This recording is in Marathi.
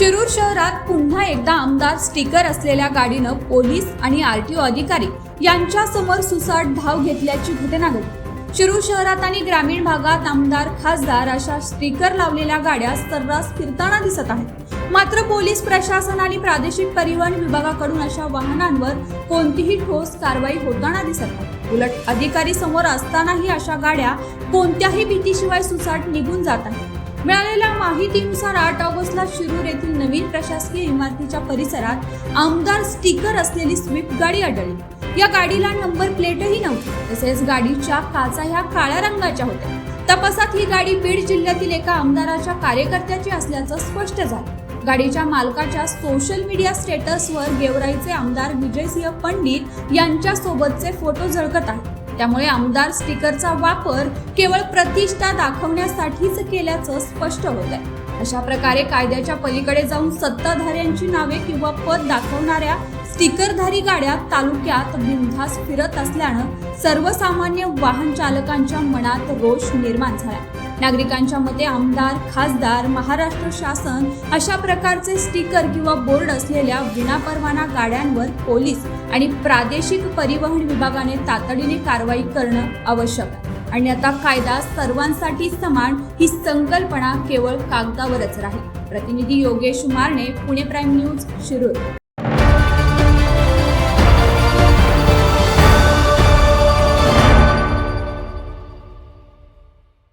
शिरूर शहरात पुन्हा एकदा आमदार स्टिकर असलेल्या गाडीनं पोलीस आणि आरटीओ अधिकारी यांच्या समोर सुसाट धाव घेतल्याची घटना घडली. शिरूर शहरात आणि ग्रामीण भागात आमदार खासदार अशा स्टिकर लावलेल्या गाड्या सर्रास फिरताना दिसत आहेत. मात्र पोलीस प्रशासन आणि प्रादेशिक परिवहन विभागाकडून अशा वाहनांवर कोणतीही ठोस कारवाई होताना दिसत नाही. उलट अधिकारी समोर असतानाही अशा गाड्या कोणत्याही भीतीशिवाय सुसाट निघून जात आहेत. मिळालेल्या माहितीनुसार आठ ऑगस्टला शिरूर येथील नवीन प्रशासकीय इमारतीच्या परिसरात आमदार स्टिकर असलेली स्विफ्ट गाडी आढळली. या गाडीला नंबर प्लेटही नव्हती तसेच गाडीच्या काचा ह्या काळ्या रंगाच्या होत्या. तपासात ही गाडी बीड जिल्ह्यातील एका आमदाराच्या कार्यकर्त्याची असल्याचं स्पष्ट झालं. गाडीच्या मालकाच्या सोशल मीडिया स्टेटसवर गेवराईचे आमदार विजयसिंह पंडित यांच्या सोबतचे फोटो झळकत आहेत. त्यामुळे आमदार स्टिकरचा वापर केवळ प्रतिष्ठा दाखवण्यासाठीच केल्याचं स्पष्ट होत आहे अशा प्रकारे कायद्याच्या पलीकडे जाऊन सत्ताधाऱ्यांची नावे किंवा पद दाखवणाऱ्या स्टिकरधारी गाड्या तालुक्यात बिनधास फिरत असल्यानं सर्वसामान्य वाहन चालकांच्या मनात रोष निर्माण झाला. नागरिकांच्या मते आमदार खासदार महाराष्ट्र शासन अशा प्रकारचे स्टिकर किंवा बोर्ड असलेल्या विनापरवाना गाड्यांवर पोलीस आणि प्रादेशिक परिवहन विभागाने तातडीने कारवाई करणं आवश्यक. आहे आणि आता कायदा सर्वांसाठी समान ही संकल्पना केवळ कागदावरच राहील. प्रतिनिधी योगेश मारणे पुणे प्राईम न्यूज शिरूर.